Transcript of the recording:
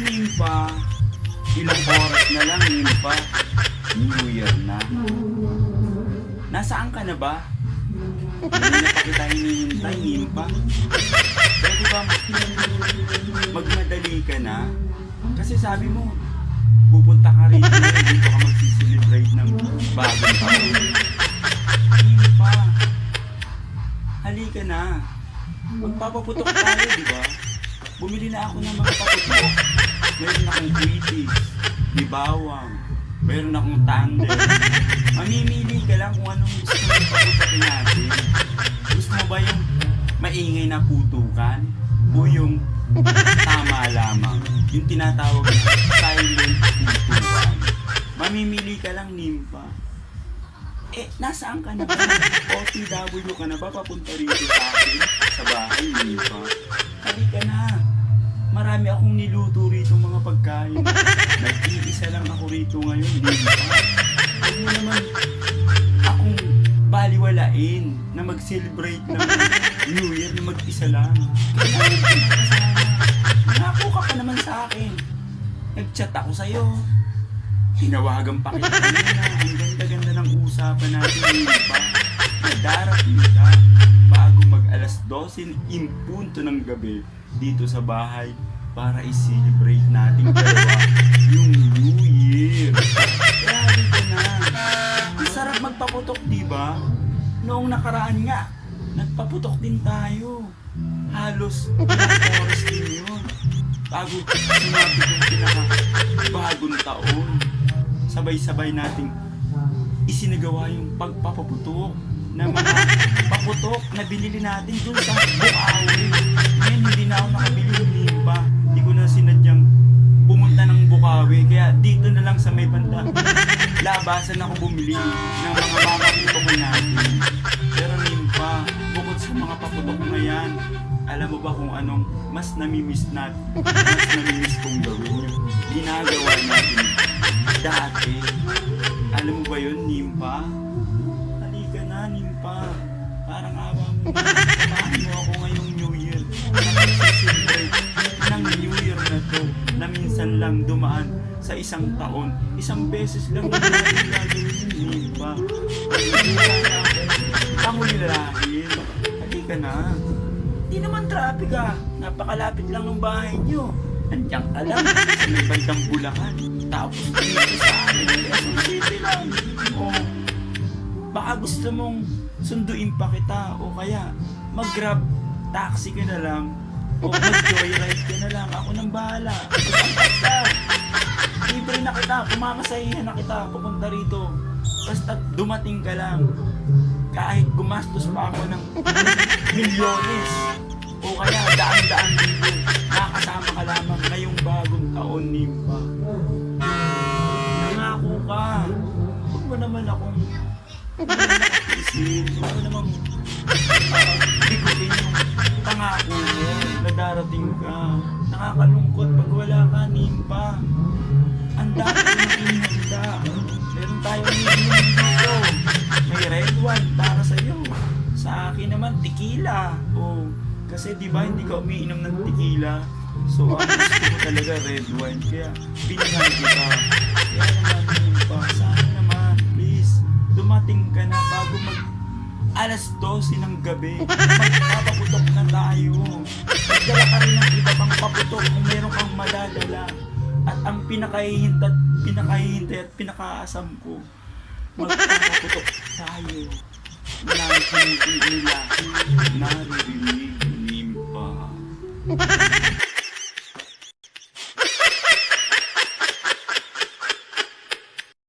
Nimpa, ilang oras na lang, Nimpa. New Year na. Nasaan ka na ba? Hindi na pa kita hinihintay. Pwede ba magmadali ka na? Kasi sabi mo, pupunta ka rito dito ka magsiselebrate ng bagong taon. Nimpa, halika na. Magpapaputok tayo, di ba? Bumili na ako ng mga paputok. Meron akong British, may bawang, meron akong tandem. Mamimili ka lang kung anong gusto mo paputokin natin. Gusto mo ba yung maingay na putukan? O yung tama lamang? Yung tinatawag na silent putukan. Mamimili ka lang, Nimpa. Eh, nasaan ka na ba? OTW ka na ba papunta rito sa akin? Sa bahay, niluto rito mga pagkain. Nag-iisa lang ako rito ngayon, Nimpa. Huwag mo naman akong baliwalain na mag-celebrate ng New Year na mag-isa lang. Kailangan ko na kasama. Nangako ka pa naman sa akin. Nag-chat ako sa'yo. Hinawagan pa kita kanina. Ang ganda-ganda ng usapan natin ngayon pa. Na darating ka bago mag alas 12 impunto ng gabi dito sa bahay para i-celebrate natin dalawa yung New Year. Kaya dito na. Sarap magpaputok, di ba? Noong nakaraan nga, nagpaputok din tayo. Halos ilang oras din yun. Bago sinabi yung pinaka bagong taon sabay-sabay nating isinagawa yung pagpapaputok na mga paputok na binili natin dun sa Bukawi. Ngayon hindi na ako nakabili ng limpa. Hindi ko na sinadyang pumunta ng Bukawi. Kaya dito na lang sa may banda, labasan ako bumili ng mga mamaputok natin. Pero limpa, bukod sa mga paputok na yan, alam mo ba kung anong mas namimiss natin, mas namimiss kong gawin yung ginagawa natin dati. Alam mo ba yun, Nimpa? Halika na, Nimpa. Parang awa mo. Minsan lang dumaan sa isang taon. Isang beses lang natin gagawin yun, Nimpa. Sana panghuli lalaki. Halika na. Di naman traffic ah. Napakalapit lang ng bahay nyo. Andiyan ka lang may bandang Bulacan. Tapos dito sa amin, Quezon lang. O, baka gusto mong sunduin pa kita o kaya mag-grab taxi ka na lang o mag-joyride ka na lang. Ako nang bahala. Libre na kita. Pumamasahihan na kita. Pupunta rito. Basta dumating ka lang. Kahit gumastos pa ako ng milyones o kaya daan-daan dito, nakakasama ka lamang ngayong bagong taon, Nimpa. Nangako ka. Huwag mo naman akong isin. Huwag mo naman uh, biguin yung pangako mo na darating ka. Nakakalungkot pag wala ka, Nimpa. Nang inihanda. Meron tayong iniinom dito. May red wine para sa'yo. Sa akin naman, tequila. Oh, kasi di ba hindi ka umiinom ng tequila? So, ang gusto ko talaga red wine. Kaya, pinangan kita. Kaya naman, Nimpa, sana naman, please, dumating ka na bago mag alas 12 ng gabi. Magpapaputok na tayo. Magdala ka rin ng iba pang paputok kung meron kang madadala. At ang pinakahihintay, pinakahihintay at pinakaasam ko, magpapaputok tayo. Nang hindi nila naririnig nimpa.